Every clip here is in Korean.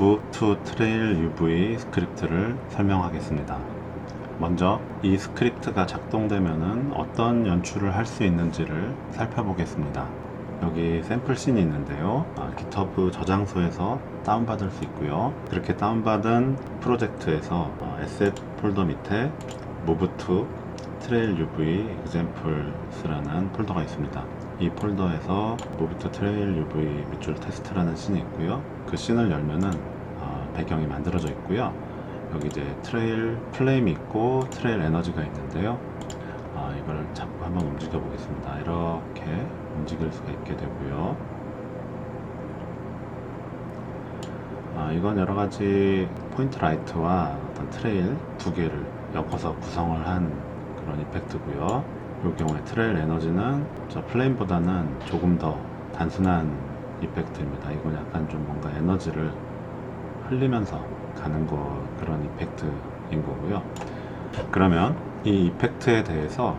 Move to Trail UV 스크립트를 설명하겠습니다. 먼저 이 스크립트가 작동되면 어떤 연출을 할 수 있는지를 살펴보겠습니다. 여기 샘플 씬이 있는데요. 아, GitHub 저장소에서 다운받을 수 있고요. 그렇게 다운받은 프로젝트에서 어, asset 폴더 밑에 move to trail UV examples라는 폴더가 있습니다. 이 폴더에서 to trail UV 밑줄 테스트라는 씬이 있고요. 그 씬을 열면은 어, 배경이 만들어져 있고요. 여기 이제 트레일 플레임이 있고 트레일 에너지가 있는데요. 아, 이걸 잡고 한번 움직여 보겠습니다. 이렇게 움직일 수가 있게 되고요. 아, 이건 여러 가지 포인트 라이트와 어떤 트레일 두 개를 엮어서 구성을 한 그런 이펙트고요. 이 경우에 트레일 에너지는 저 플레임보다는 조금 더 단순한 이펙트입니다. 이건 약간 좀 뭔가 에너지를 흘리면서 가는 거 그런 이펙트인 거고요. 그러면 이 이펙트에 대해서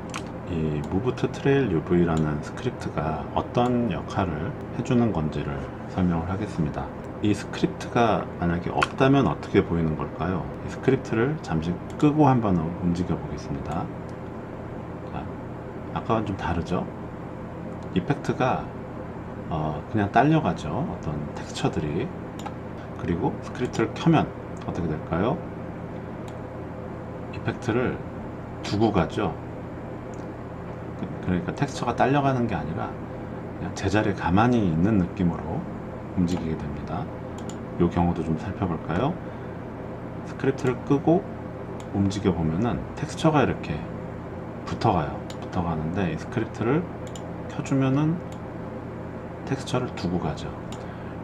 이 to Trail UV라는 스크립트가 어떤 역할을 해주는 건지를 설명을 하겠습니다. 이 스크립트가 만약에 없다면 어떻게 보이는 걸까요? 이 스크립트를 잠시 끄고 한번 움직여 보겠습니다. 자, 아까와는 좀 다르죠? 이펙트가 어, 그냥 딸려가죠. 어떤 텍스처들이. 그리고 스크립트를 켜면 어떻게 될까요? 이펙트를 두고 가죠. 그- 그러니까 텍스처가 딸려가는 게 아니라 그냥 제자리에 가만히 있는 느낌으로 움직이게 됩니다. 이 경우도 좀 살펴볼까요? 스크립트를 끄고 움직여 보면은 텍스처가 이렇게 붙어가요. 붙어가는데 이 스크립트를 켜주면은 텍스처를 두고 가죠.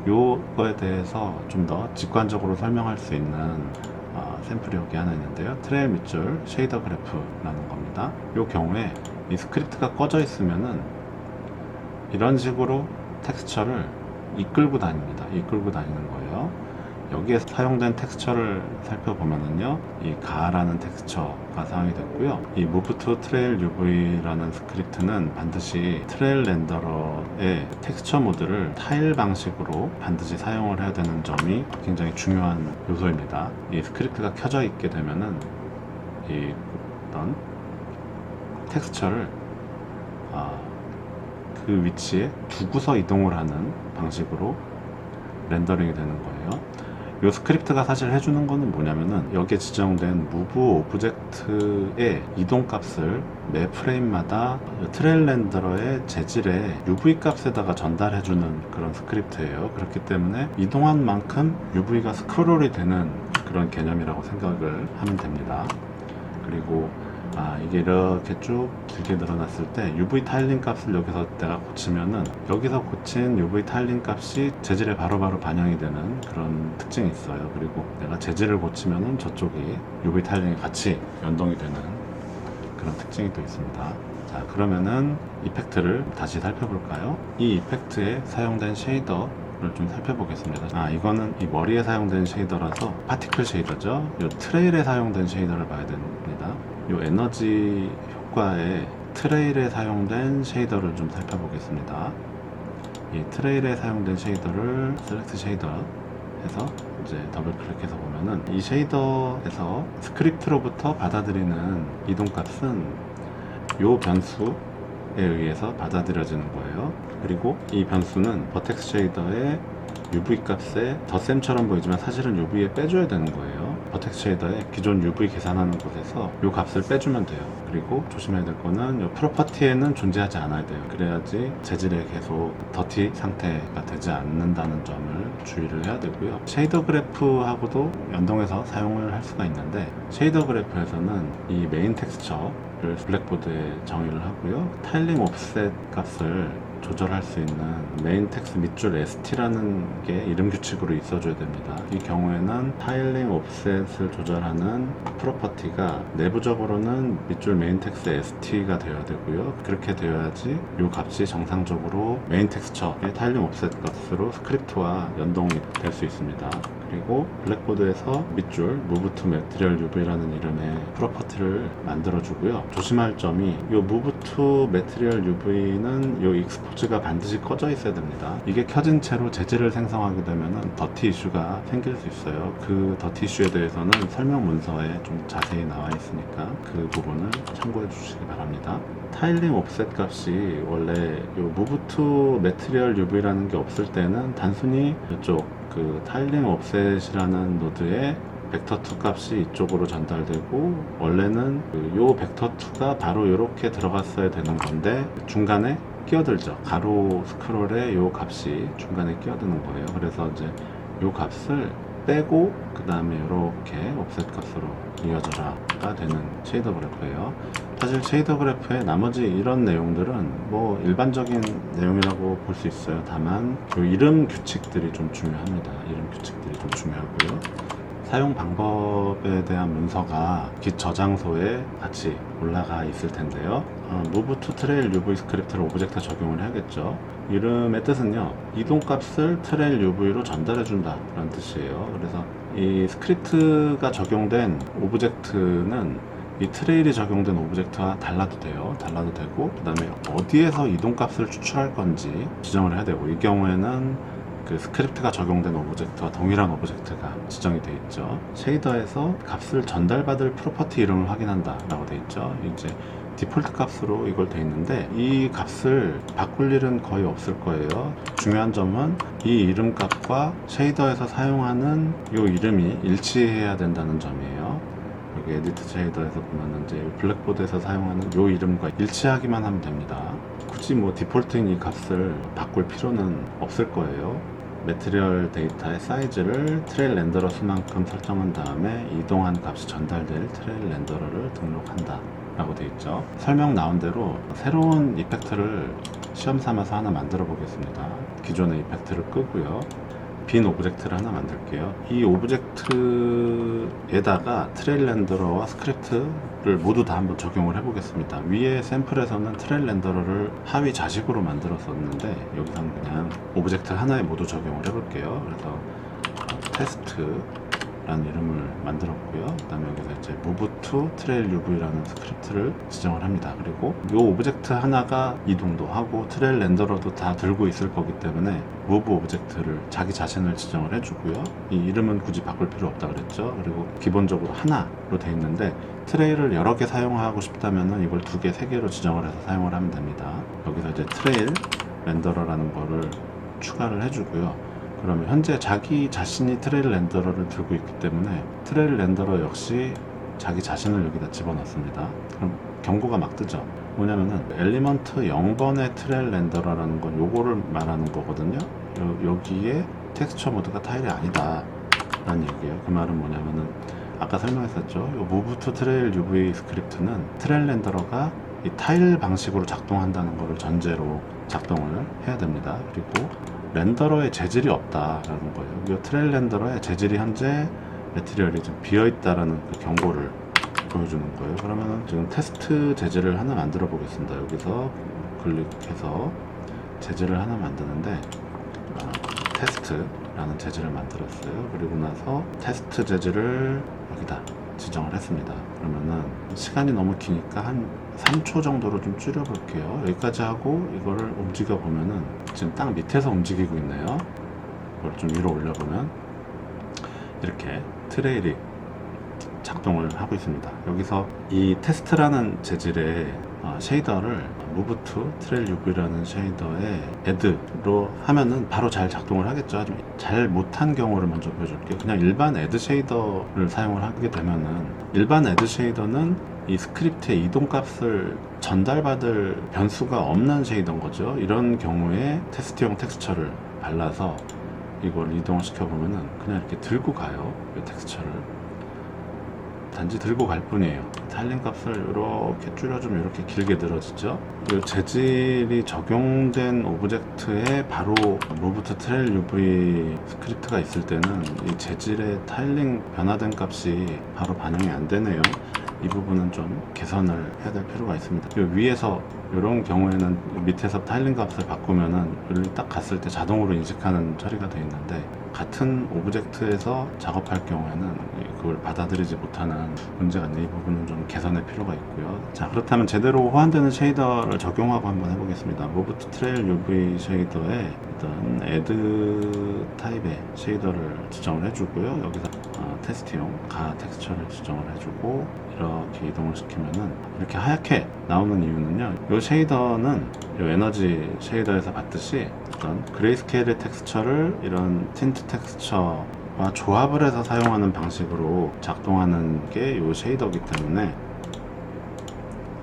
요거에 대해서 좀 더 직관적으로 설명할 수 있는 어, 샘플이 여기 하나 있는데요. 트레일 밑줄 쉐이더 그래프라는 겁니다. 요 경우에 이 스크립트가 꺼져 있으면은 이런 식으로 텍스처를 이끌고 다닙니다. 이끌고 다니는 거예요. 여기에 사용된 텍스처를 살펴보면은요, 이 가라는 텍스처가 사용이 됐고요. 이 Move to Trail UV라는 스크립트는 반드시 트레일 렌더러의 텍스처 모드를 타일 방식으로 반드시 사용을 해야 되는 점이 굉장히 중요한 요소입니다. 이 스크립트가 켜져 있게 되면은 이 어떤 텍스처를 아, 그 위치에 두고서 이동을 하는 방식으로 렌더링이 되는 거예요. 이 스크립트가 사실 해주는 거는 뭐냐면은 여기에 지정된 무브 오브젝트의 이동 값을 매 프레임마다 트레일 렌더러의 재질의 UV 값에다가 전달해주는 그런 스크립트예요. 그렇기 때문에 이동한 만큼 UV가 스크롤이 되는 그런 개념이라고 생각을 하면 됩니다. 그리고 아 이게 이렇게 쭉 길게 늘어났을 때 UV 타일링 값을 여기서 내가 고치면은 여기서 고친 UV 타일링 값이 재질에 바로 바로 반영이 되는 그런 특징이 있어요. 그리고 내가 재질을 고치면은 저쪽이 UV 타일링이 같이 연동이 되는 그런 특징이 또 있습니다. 자 그러면은 이펙트를 다시 살펴볼까요? 이 이펙트에 사용된 쉐이더 를좀 살펴보겠습니다. 아 이거는 이 머리에 사용된 쉐이더라서 파티클 쉐이더죠. 이 트레일에 사용된 쉐이더를 봐야 됩니다. 이 에너지 효과에 트레일에 사용된 쉐이더를 좀 살펴보겠습니다. 이 트레일에 사용된 쉐이더를 셀렉트 쉐이더 해서 이제 더블 클릭해서 보면은 이 쉐이더에서 스크립트로부터 받아들이는 이동값은 요 변수에 의해서 받아들여지는 거예요. 그리고 이 변수는 버텍스 쉐이더의 UV 값에 덧셈처럼 보이지만 사실은 UV에 빼줘야 되는 거예요. 버텍스 쉐이더의 기존 UV 계산하는 곳에서 이 값을 빼주면 돼요. 그리고 조심해야 될 거는 이 프로퍼티에는 존재하지 않아야 돼요. 그래야지 재질에 계속 더티 상태가 되지 않는다는 점을 주의를 해야 되고요. 쉐이더 그래프하고도 연동해서 사용을 할 수가 있는데 쉐이더 그래프에서는 이 메인 텍스처 를 블랙보드에 정의를 하고요. 타일링 옵셋 값을 조절할 수 있는 메인 텍스트 밑줄 ST라는 게 이름 규칙으로 있어줘야 됩니다. 이 경우에는 타일링 옵셋을 조절하는 프로퍼티가 내부적으로는 밑줄 메인 텍스트 ST가 되어야 되고요. 그렇게 되어야지 이 값이 정상적으로 메인 텍스처의 타일링 옵셋 값으로 스크립트와 연동이 될 수 있습니다. 그리고 블랙보드에서 밑줄 Move to Material UV라는 이름의 프로퍼티를 만들어주고요. 조심할 점이 이 Move to Material UV는 이 익스포 포즈가 반드시 꺼져 있어야 됩니다. 이게 켜진 채로 재질을 생성하게 되면은 더티 이슈가 생길 수 있어요. 그 더티 이슈에 대해서는 설명 문서에 좀 자세히 나와 있으니까 그 부분을 참고해 주시기 바랍니다. 타일링 옵셋 값이 원래 요 무브 투 매트리얼 UV라는 게 없을 때는 단순히 이쪽 그 타일링 옵셋이라는 노드에 벡터 2 값이 이쪽으로 전달되고 원래는 그 요 벡터 2가 바로 이렇게 들어갔어야 되는 건데 중간에 끼어들죠. 가로 스크롤에 요 값이 중간에 끼어드는 거예요. 그래서 이제 요 값을 빼고 그 다음에 이렇게 옵셋 값으로 이어져라가 되는 쉐이더 그래프예요. 사실 쉐이더 그래프의 나머지 이런 내용들은 뭐 일반적인 내용이라고 볼 수 있어요. 다만 요 이름 규칙들이 좀 중요합니다. 이름 규칙들이 좀 중요하고요. 사용 방법에 대한 문서가 깃 저장소에 같이 올라가 있을 텐데요. 어, move to trail UV 스크립트를 오브젝트에 적용을 해야겠죠. 이름의 뜻은요, 이동값을 트레일 UV로 전달해 준다 라는 뜻이에요. 그래서 이 스크립트가 적용된 오브젝트는 이 트레일이 적용된 오브젝트와 달라도 돼요. 달라도 되고, 그 다음에 어디에서 이동값을 추출할 건지 지정을 해야 되고, 이 경우에는 그 스크립트가 적용된 오브젝트와 동일한 오브젝트가 지정이 되어 있죠. 쉐이더에서 값을 전달받을 프로퍼티 이름을 확인한다 라고 되어 있죠. 이제 디폴트 값으로 이걸 돼 있는데 이 값을 바꿀 일은 거의 없을 거예요. 중요한 점은 이 이름 값과 쉐이더에서 사용하는 이 이름이 일치해야 된다는 점이에요. 여기 에디트 쉐이더에서 보면 이제 블랙보드에서 사용하는 이 이름과 일치하기만 하면 됩니다. 굳이 뭐 디폴트인 이 값을 바꿀 필요는 없을 거예요. 매트리얼 데이터의 사이즈를 트레일 렌더러 수만큼 설정한 다음에 이동한 값이 전달될 트레일 렌더러를 등록한다 라고 되어 있죠. 설명 나온 대로 새로운 이펙트를 시험 삼아서 하나 만들어 보겠습니다. 기존의 이펙트를 끄고요 빈 오브젝트를 하나 만들게요. 이 오브젝트에다가 트레일 렌더러와 스크립트를 모두 다 한번 적용을 해 보겠습니다. 위에 샘플에서는 트레일 렌더러를 하위 자식으로 만들었었는데 여기서는 그냥 오브젝트 하나에 모두 적용을 해 볼게요. 그래서 어, 테스트 라는 이름을 만들었고요. 그 다음에 여기서 이제 move to trail UV라는 스크립트를 지정을 합니다. 그리고 이 오브젝트 하나가 이동도 하고 트레일 렌더러도 다 들고 있을 거기 때문에 move 오브젝트를 자기 자신을 지정을 해주고요. 이 이름은 굳이 바꿀 필요 없다 그랬죠. 그리고 기본적으로 하나로 돼 있는데 트레일을 여러 개 사용하고 싶다면 이걸 두 개, 세 개로 지정을 해서 사용을 하면 됩니다. 여기서 이제 트레일 렌더러라는 거를 추가를 해주고요. 그러면 현재 자기 자신이 트레일 렌더러를 들고 있기 때문에 트레일 렌더러 역시 자기 자신을 여기다 집어넣습니다. 그럼 경고가 막 뜨죠. 뭐냐면은 엘리먼트 0번의 트레일 렌더러라는 건 요거를 말하는 거거든요. 요, 여 기에 텍스처 모드가 타일이 아니다. 라는 얘기예요. 그 말은 뭐냐면은 아까 설명했었죠. 요 move to trail UV 스크립트는 트레일 렌더러가 이 타일 방식으로 작동한다는 것을 전제로 작동을 해야 됩니다. 그리고 렌더러에 재질이 없다라는 거예요. 이 트레일 렌더러에 재질이 현재 매트리얼이 좀 비어 있다라는 그 경고를 보여주는 거예요. 그러면 지금 테스트 재질을 하나 만들어 보겠습니다. 여기서 클릭해서 재질을 하나 만드는데 어, 테스트라는 재질을 만들었어요. 그리고 나서 테스트 재질을 여기다 지정을 했습니다. 그러면은 시간이 너무 기니까 한 3초 정도로 좀 줄여 볼게요. 여기까지 하고 이거를 움직여 보면은 지금 땅 밑에서 움직이고 있네요. 이걸 좀 위로 올려 보면 이렇게 트레일이 작동을 하고 있습니다. 여기서 이 테스트라는 재질의 어, 쉐이더를 move to trail UV라는 쉐이더에 add로 하면은 바로 잘 작동을 하겠죠. 좀잘 못한 경우를 먼저 보여줄게요. 그냥 일반 add 쉐이더를 사용을 하게 되면은 일반 add 쉐이더는 이 스크립트의 이동값을 전달받을 변수가 없는 쉐이더인 거죠. 이런 경우에 테스트용 텍스처를 발라서 이걸 이동을 시켜보면은 그냥 이렇게 들고 가요. 이 텍스처를. 단지 들고 갈 뿐이에요. 타일링 값을 이렇게 줄여주면 이렇게 길게 늘어지죠. 이 재질이 적용된 오브젝트에 바로 to trail UV 스크립트가 있을 때는 이 재질의 타일링 변화된 값이 바로 반영이 안 되네요. 이 부분은 좀 개선을 해야 될 필요가 있습니다. 이 위에서 이런 경우에는 밑에서 타일링 값을 바꾸면은 딱 갔을 때 자동으로 인식하는 처리가 되어 있는데 같은 오브젝트에서 작업할 경우에는 그걸 받아들이지 못하는 문제가 있는 이 부분은 좀 개선의 필요가 있고요. 자 그렇다면 제대로 호환되는 쉐이더를 적용하고 한번 해보겠습니다. 투 트레일 UV 쉐이더에 일단 애드 타입의 쉐이더를 지정을 해주고요. 여기서 어, 테스트용 가 텍스처를 지정을 해주고 이렇게 이동을 시키면은 이렇게 하얗게 나오는 이유는요. 이 쉐이더는 이 에너지 쉐이더에서 봤듯이 어떤 그레이스케일의 텍스처를 이런 틴트 텍스처 와 조합을 해서 사용하는 방식으로 작동하는 게 이 쉐이더이기 때문에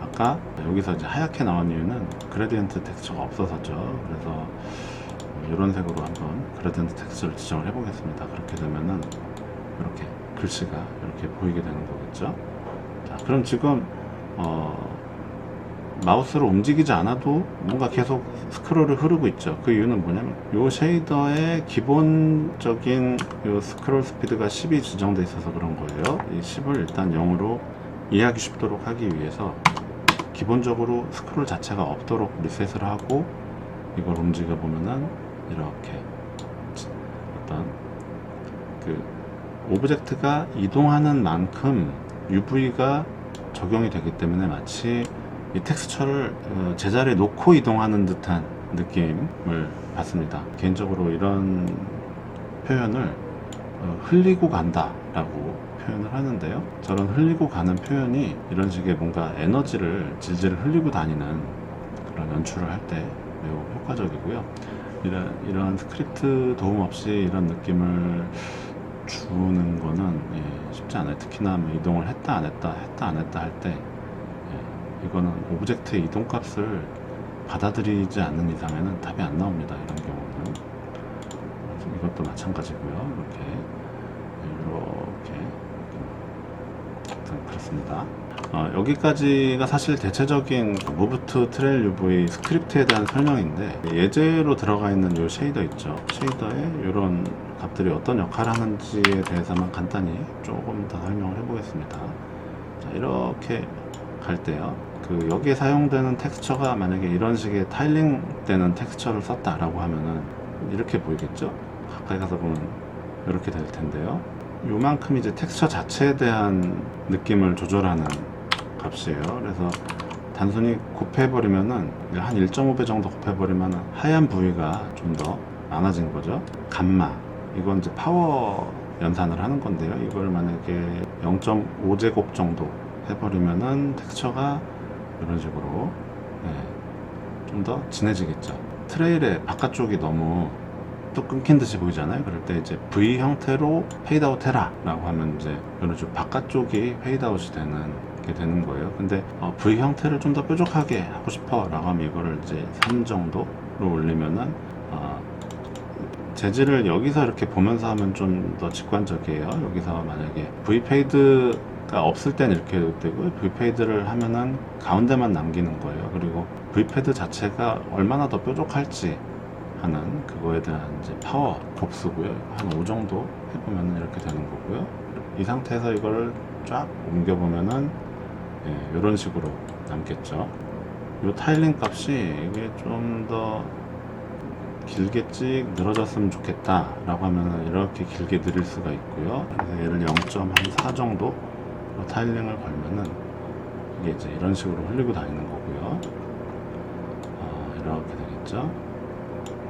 아까 여기서 이제 하얗게 나온 이유는 그레디언트 텍스처가 없어서죠. 그래서 이런 색으로 한번 그레디언트 텍스처를 지정을 해보겠습니다. 그렇게 되면은 이렇게 글씨가 이렇게 보이게 되는 거겠죠. 자, 그럼 지금 어, 마우스로 움직이지 않아도 뭔가 계속 스크롤이 흐르고 있죠. 그 이유는 뭐냐면 이 쉐이더의 기본적인 이 스크롤 스피드가 10이 지정돼 있어서 그런 거예요. 이 10을 일단 0으로 이해하기 쉽도록 하기 위해서 기본적으로 스크롤 자체가 없도록 리셋을 하고 이걸 움직여 보면은 이렇게 어떤 그 오브젝트가 이동하는 만큼 UV가 적용이 되기 때문에 마치 이 텍스처를 어, 제자리에 놓고 이동하는 듯한 느낌을 받습니다. 개인적으로 이런 표현을 어, 흘리고 간다 라고 표현을 하는데요. 저런 흘리고 가는 표현이 이런 식의 뭔가 에너지를 질질 흘리고 다니는 그런 연출을 할 때 매우 효과적이고요. 이런, 이런 스크립트 도움 없이 이런 느낌을 주는 거는 예, 쉽지 않아요. 특히나 뭐 이동을 했다 안 했다 했다 안 했다 할때 예, 이거는 오브젝트의 이동 값을 받아들이지 않는 이상에는 답이 안 나옵니다. 이런 경우는 이것도 마찬가지고요. 이렇게 이렇게 아무튼 그렇습니다. 어, 여기까지가 사실 대체적인 무브 투 트레일 UV 스크립트에 대한 설명인데 예제로 들어가 있는 이 쉐이더 있죠. 쉐이더에 이런 값들이 어떤 역할을 하는지에 대해서만 간단히 조금 더 설명을 해보겠습니다. 자, 이렇게 갈 때요. 그 여기에 사용되는 텍스처가 만약에 이런 식의 타일링 되는 텍스처를 썼다라고 하면은 이렇게 보이겠죠? 가까이 가서 보면 이렇게 될 텐데요. 요만큼 이제 텍스처 자체에 대한 느낌을 조절하는 값이에요. 그래서 단순히 곱해버리면은 한 1.5배 정도 곱해버리면 하얀 부위가 좀 더 많아진 거죠. 감마. 이건 이제 파워 연산을 하는 건데요. 이걸 만약에 0.5제곱 정도 해버리면은 텍스처가 이런 식으로 좀더 진해지겠죠. 트레일의 바깥쪽이 너무 또 끊긴 듯이 보이잖아요. 그럴 때 이제 V 형태로 페이드아웃 해라 라고 하면 이제 이런 식으로 바깥쪽이 페이드아웃이 되는 게 되는 거예요. 근데 어, V 형태를 좀 더 뾰족하게 하고 싶어 라고 하면 이거를 이제 3 정도로 올리면은 어, 재질을 여기서 이렇게 보면서 하면 좀 더 직관적이에요. 여기서 만약에 V 페이드 가 없을 땐 이렇게 되고 V 페이드를 하면은 가운데만 남기는 거예요. 그리고 V 패드 자체가 얼마나 더 뾰족할지 하는 그거에 대한 이제 파워 곱수고요. 한 5 정도 해보면 이렇게 되는 거고요. 이 상태에서 이걸 쫙 옮겨보면은 예, 이런 식으로 남겠죠. 이 타일링 값이 이게 좀 더 길게 찍 늘어졌으면 좋겠다 라고 하면 이렇게 길게 늘릴 수가 있고요. 그래서 얘를 0.4 정도 타일링을 걸면은 이게 이제 이런 식으로 흘리고 다니는 거고요. 어, 이렇게 되겠죠.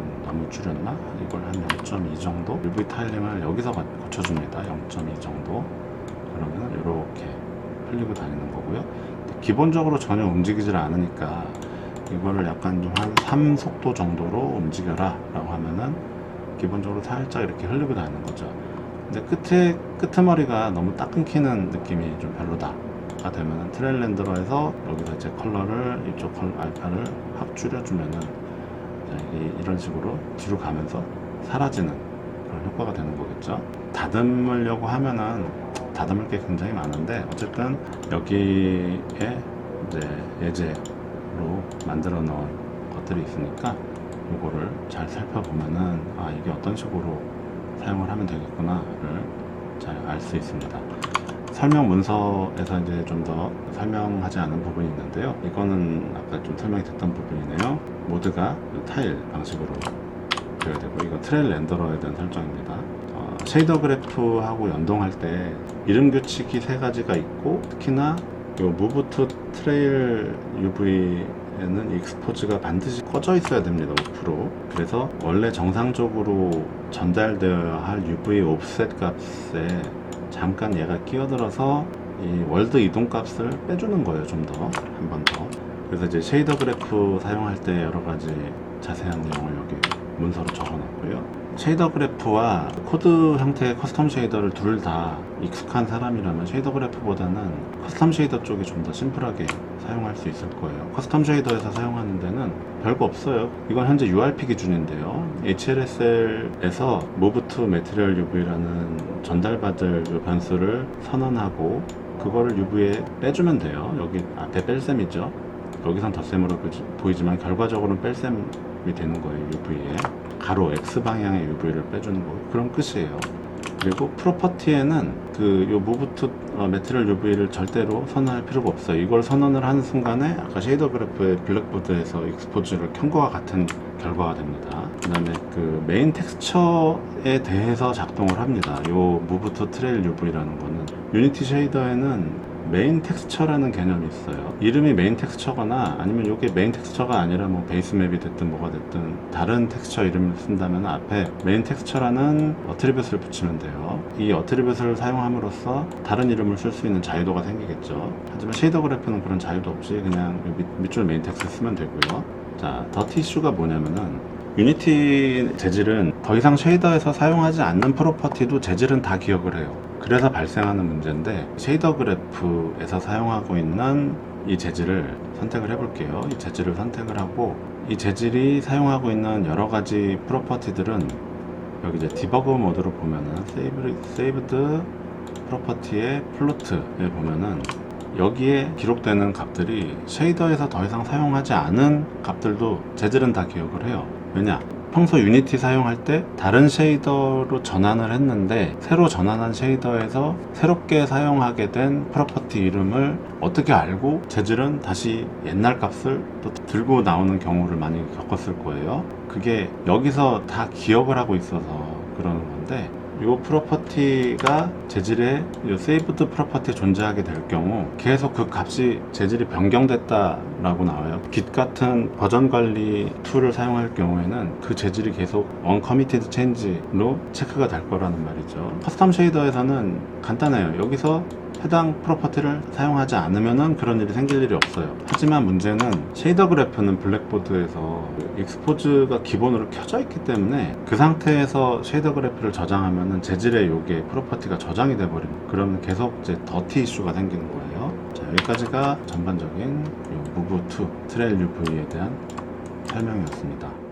음, 너무 줄였나? 이걸 한 0.2 정도 UV 타일링을 여기서 가- 고쳐줍니다. 0.2 정도 그러면 이렇게 흘리고 다니는 거고요. 기본적으로 전혀 움직이질 않으니까 이거를 약간 좀 한 3속도 정도로 움직여라 라고 하면은 기본적으로 살짝 이렇게 흘리고 다니는 거죠. 근데 끝에 끄트머리가 너무 딱 끊기는 느낌이 좀 별로다 가 되면은 트레일 렌더러에서 여기서 이제 컬러를 이쪽 컬 알파를 확 줄여주면은 이런 식으로 뒤로 가면서 사라지는 그런 효과가 되는 거겠죠. 다듬으려고 하면은 다듬을 게 굉장히 많은데 어쨌든 여기에 이제 예제로 만들어 놓은 것들이 있으니까 이거를 잘 살펴보면은 아 이게 어떤 식으로 사용을 하면 되겠구나를 잘 알 수 있습니다. 설명 문서에서 이제 좀 더 설명하지 않은 부분이 있는데요. 이거는 아까 좀 설명이 됐던 부분이네요. 모드가 타일 방식으로 되어야 되고 이거 트레일 렌더러에 대한 설정입니다. 쉐이더 그래프하고 연동할 때 이름 규칙이 세 가지가 있고 특히나 요 무브 투 트레일 UV 에는 익스포즈가 반드시 꺼져 있어야 됩니다. 5%. 그래서 원래 정상적으로 전달되어야 할 UV 옵셋 값에 잠깐 얘가 끼어들어서 이 월드 이동 값을 빼주는 거예요. 좀 더. 한 번 더. 그래서 이제 쉐이더 그래프 사용할 때 여러 가지 자세한 내용을 여기 문서로 적어 놨고요. 쉐이더 그래프와 코드 형태의 커스텀 쉐이더를 둘 다 익숙한 사람이라면 쉐이더 그래프보다는 커스텀 쉐이더 쪽이 좀 더 심플하게 사용할 수 있을 거예요. 커스텀 쉐이더에서 사용하는 데는 별거 없어요. 이건 현재 URP 기준인데요. HLSL에서 Move to Material UV라는 전달받을 그 변수를 선언하고 그거를 UV에 빼주면 돼요. 여기 앞에 뺄셈이죠. 여기선 덧셈으로 그- 보이지만 결과적으로는 뺄셈이 되는 거예요. UV에 가로 X 방향의 UV를 빼주는 거 그런 끝이에요. 그리고 프로퍼티에는 그 요 무브 투 어, 매트리얼 UV를 절대로 선언할 필요가 없어요. 이걸 선언을 하는 순간에 아까 쉐이더 그래프의 블랙보드에서 익스포즈를 켠 거와 같은 결과가 됩니다. 그 다음에 그 메인 텍스처에 대해서 작동을 합니다. 요 무브 투 트레일 UV라는 거는 유니티 쉐이더에는 메인 텍스처라는 개념이 있어요. 이름이 메인 텍스처거나 아니면 이게 메인 텍스처가 아니라 뭐 베이스 맵이 됐든 뭐가 됐든 다른 텍스처 이름을 쓴다면 앞에 메인 텍스처라는 어트리뷰트를 붙이면 돼요. 이 어트리뷰트를 사용함으로써 다른 이름을 쓸 수 있는 자유도가 생기겠죠. 하지만 쉐이더 그래프는 그런 자유도 없이 그냥 밑, 밑줄 메인 텍스트 쓰면 되고요. 자, 더티 이슈가 뭐냐면은 유니티 재질은 더 이상 쉐이더에서 사용하지 않는 프로퍼티도 재질은 다 기억을 해요. 그래서 발생하는 문제인데 쉐이더 그래프에서 사용하고 있는 이 재질을 선택을 해볼게요. 이 재질을 선택을 하고 이 재질이 사용하고 있는 여러 가지 프로퍼티들은 여기 이제 디버그 모드로 보면은 세이브 세이브드 프로퍼티의 플로트에 보면은 여기에 기록되는 값들이 쉐이더에서 더 이상 사용하지 않은 값들도 재질은 다 기억을 해요. 왜냐? 평소 유니티 사용할 때 다른 쉐이더로 전환을 했는데 새로 전환한 쉐이더에서 새롭게 사용하게 된 프로퍼티 이름을 어떻게 알고 재질은 다시 옛날 값을 또 들고 나오는 경우를 많이 겪었을 거예요. 그게 여기서 다 기억을 하고 있어서 그러는 건데 이 프로퍼티가 재질에 이 세이브드 프로퍼티에 존재하게 될 경우 계속 그 값이 재질이 변경됐다라고 나와요. Git 같은 버전 관리 툴을 사용할 경우에는 그 재질이 계속 uncommitted change로 체크가 될 거라는 말이죠. 커스텀 쉐이더에서는 간단해요. 여기서 해당 프로퍼티를 사용하지 않으면 그런 일이 생길 일이 없어요. 하지만 문제는 쉐이더 그래프는 블랙보드에서 익스포즈가 기본으로 켜져 있기 때문에 그 상태에서 쉐이더 그래프를 저장하면 재질의 요게 프로퍼티가 저장이 돼버립니다. 그러면 계속 이제 더티 이슈가 생기는 거예요. 자, 여기까지가 전반적인 무브 투 트레일 UV에 대한 설명이었습니다.